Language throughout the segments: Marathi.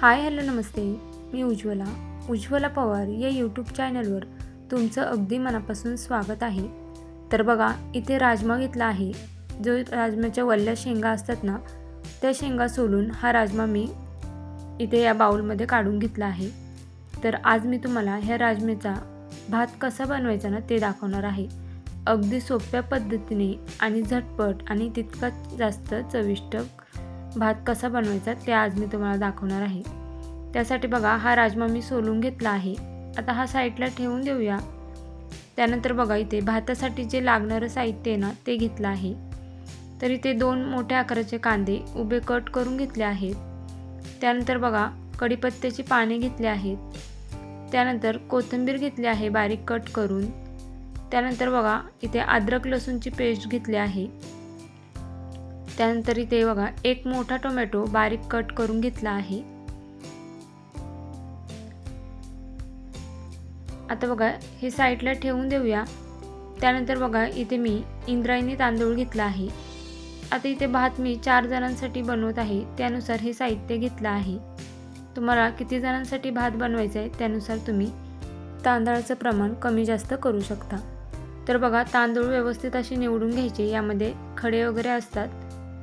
हाय हॅलो नमस्ते. मी उज्ज्वला उज्ज्वला पवार या यूट्यूब चॅनलवर तुमचं अगदी मनापासून स्वागत आहे. तर बघा इथे राजमा घेतला आहे. जो राजमाच्या वल्ल्या शेंगा असतात ना त्या शेंगा सोलून हा राजमा मी इथे या बाऊलमध्ये काढून घेतला आहे. तर आज मी तुम्हाला ह्या राजमेचा भात कसा बनवायचा ना ते दाखवणार आहे. अगदी सोप्या पद्धतीने आणि झटपट आणि तितकाच जास्त चविष्ट भात कसा बनवायचा ते आज मी तुम्हाला दाखवणार आहे. त्यासाठी बघा हा राजमा मी सोलून घेतला आहे. आता हा साईडला ठेवून देऊया. त्यानंतर बघा इथे भातासाठी जे लागणारं साहित्य आहे ना ते घेतलं आहे. तर इथे दोन मोठ्या आकाराचे कांदे उभे कट करून घेतले आहेत. त्यानंतर बघा कढीपत्त्याची पाने घेतली आहेत. त्यानंतर कोथिंबीर घेतली आहे बारीक कट करून. त्यानंतर बघा इथे अद्रक लसूणची पेस्ट घेतली आहे. त्यानंतर इथे बघा एक मोठा टोमॅटो बारीक कट करून घेतला आहे. आता बघा हे साईडला ठेवून देऊया. त्यानंतर बघा इथे मी इंद्रायणी तांदूळ घेतला आहे. आता इथे भात मी चार जणांसाठी बनवत आहे त्यानुसार हे साहित्य घेतलं आहे. तुम्हाला किती जणांसाठी भात बनवायचा आहे त्यानुसार तुम्ही तांदळाचं प्रमाण कमी जास्त करू शकता. तर बघा तांदूळ व्यवस्थित असे निवडून घ्यायचे यामध्ये खडे वगैरे असतात.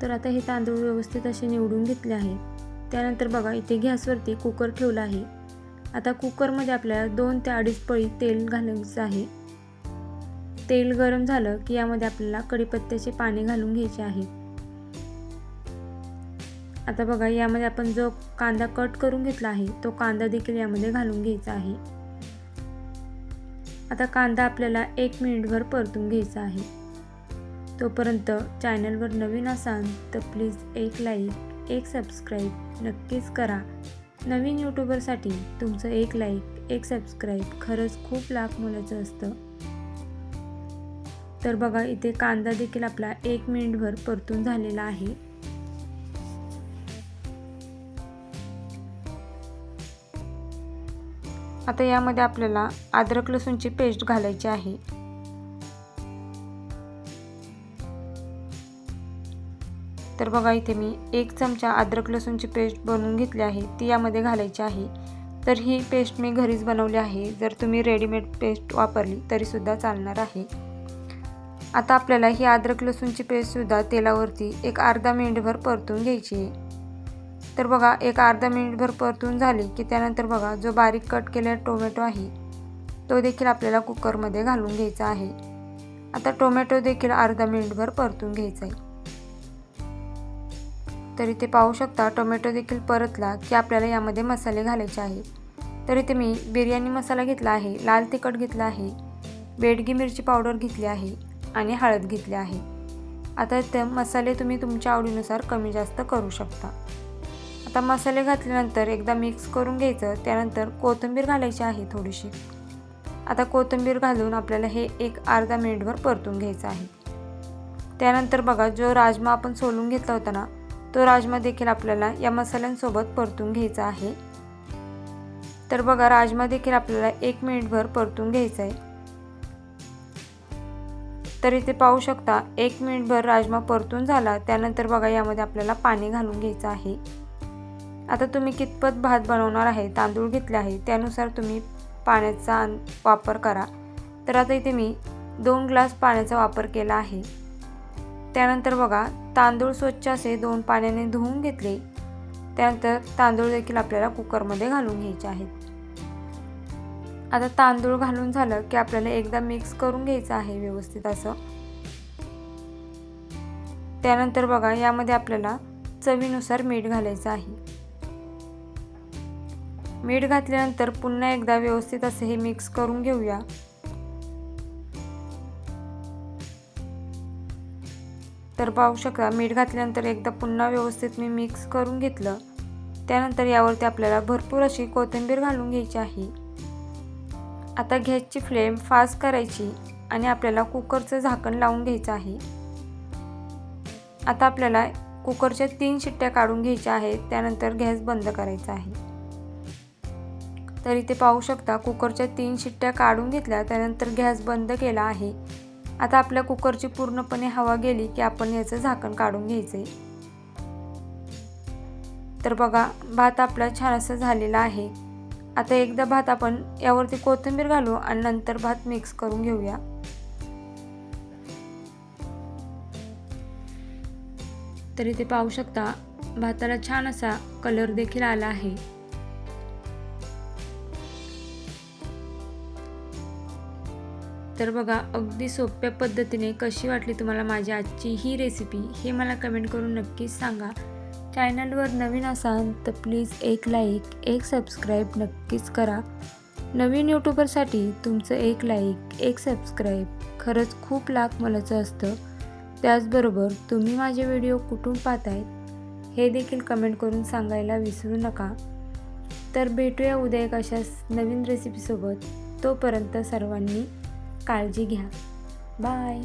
तर आता हे तांदूळ व्यवस्थित असे निवडून घेतले आहे. त्यानंतर बघा इथे गॅसवरती कुकर ठेवला आहे. आता कुकरमध्ये आपल्याला दोन ते अडीच पळी तेल घालायचं आहे. तेल गरम झालं की यामध्ये आपल्याला कढीपत्त्याचे पाणी घालून घ्यायचे आहे. आता बघा यामध्ये आपण जो कांदा कट करून घेतला आहे तो कांदा देखील यामध्ये घालून घ्यायचा आहे. आता कांदा आपल्याला एक मिनिटभर परतून घ्यायचा आहे. तोपर्यंत चॅनलवर नवीन असाल तर प्लीज एक लाईक एक सबस्क्राईब नक्कीच करा. नवीन यूट्यूबरसाठी तुमचं एक लाईक एक सबस्क्राईब खरंच खूप लाख मुलाचं असतं. तर बघा इथे कांदा देखील आपला एक मिनिटभर परतून झालेला आहे. आता यामध्ये आपल्याला अद्रक लसूणची पेस्ट घालायची आहे. तर बघा इथे मी एक चमचा अद्रक लसूणची पेस्ट बनवून घेतली आहे. ती यामध्ये घालायची आहे. तर ही पेस्ट मी घरीच बनवली आहे. जर तुम्ही रेडीमेड पेस्ट वापरली तरीसुद्धा चालणार आहे. आता आपल्याला ही अद्रक लसूणची पेस्टसुद्धा तेलावरती एक अर्धा मिनिटभर परतून घ्यायची आहे. तर बघा एक अर्धा मिनिटभर परतून झाली की त्यानंतर बघा जो बारीक कट केलेला टोमॅटो आहे तो देखील आपल्याला कुकरमध्ये घालून घ्यायचा आहे. आता टोमॅटो देखील अर्धा मिनिटभर परतून घ्यायचा आहे. तर इथे पाहू शकता टोमॅटो देखील परतला की आपल्याला यामध्ये मसाले घालायचे आहे. तर इथे मी बिर्याणी मसाला घेतला आहे लाल तिखट घेतला आहे बेडगी मिरची पावडर घेतली आहे आणि हळद घेतली आहे. आता ते मसाले तुम्ही तुमच्या आवडीनुसार कमी जास्त करू शकता. आता मसाले घातल्यानंतर एकदा मिक्स करून घ्यायचं त्यानंतर कोथिंबीर घालायची आहे थोडीशी. आता कोथिंबीर घालून आपल्याला हे एक अर्धा मिनिटभर परतून घ्यायचं आहे. त्यानंतर बघा जो राजमा आपण सोलून घेतला होता ना तो राजमा देखील आपल्याला या मसाल्यांसोबत परतून घ्यायचा आहे. तर बघा राजमा देखील आपल्याला एक मिनिटभर परतून घ्यायचा आहे. तर इथे पाहू शकता एक मिनिटभर राजमा परतून झाला. त्यानंतर बघा यामध्ये आपल्याला पाणी घालून घ्यायचं आहे. आता तुम्ही कितपत भात बनवणार आहे तांदूळ घेतले आहे त्यानुसार तुम्ही पाण्याचा वापर करा. तर आता इथे मी दोन ग्लास पाण्याचा वापर केला आहे. त्यानंतर बघा तांदूळ स्वच्छ असे दोन पाण्याने धुवून घेतले. त्यानंतर तांदूळ देखील आपल्याला कुकरमध्ये घालून घ्यायचे आहेत. आता तांदूळ घालून झालं की आपल्याला एकदा मिक्स करून घ्यायचं आहे व्यवस्थित असं. त्यानंतर बघा यामध्ये आपल्याला चवीनुसार मीठ घालायचं आहे. मीठ घातल्यानंतर पुन्हा एकदा व्यवस्थित असे हे मिक्स करून घेऊया. तर पाहू शकता मीठ घातल्यानंतर एकदा पुन्हा व्यवस्थित मी मिक्स करून घेतलं. त्यानंतर यावरती आपल्याला भरपूर अशी कोथिंबीर घालून घ्यायची आहे. आता गॅसची फ्लेम फास्ट करायची आणि आपल्याला कुकरचं झाकण लावून घ्यायचं आहे. आता आपल्याला कुकरच्या तीन शिट्ट्या काढून घ्यायच्या आहेत त्यानंतर गॅस बंद करायचा आहे. तर इथे पाहू शकता कुकरच्या तीन शिट्ट्या काढून घेतल्या त्यानंतर गॅस बंद केला आहे. आता आपल्या कुकरची पूर्णपणे हवा गेली की आपण याचं झाकण काढून घ्यायचं आहे तर बघा भात आपला छान असा झालेला आहे. आता एकदा भात आपण यावरती कोथिंबीर घालू आणि नंतर भात मिक्स करून घेऊया. तर इथे पाहू शकता भाताला छान असा कलर देखील आला आहे. तर बघा अगदी सोप्या पद्धतीने कशी वाटली तुम्हाला माझी आजची ही रेसिपी हे मला कमेंट करून नक्कीच सांगा. चॅनलवर नवीन असाल तर प्लीज एक लाईक एक सबस्क्राईब नक्कीच करा. नवीन यूट्यूबरसाठी तुमचं एक लाईक एक सबस्क्राईब खरंच खूप लाख मोलाचं असतं. त्याचबरोबर तुम्ही माझे व्हिडिओ कुठून पाहतायत हे देखील कमेंट करून सांगायला विसरू नका. तर भेटूया उद्या एक अशाच नवीन रेसिपीसोबत तोपर्यंत सर्वांनी काळजी घ्या. बाय.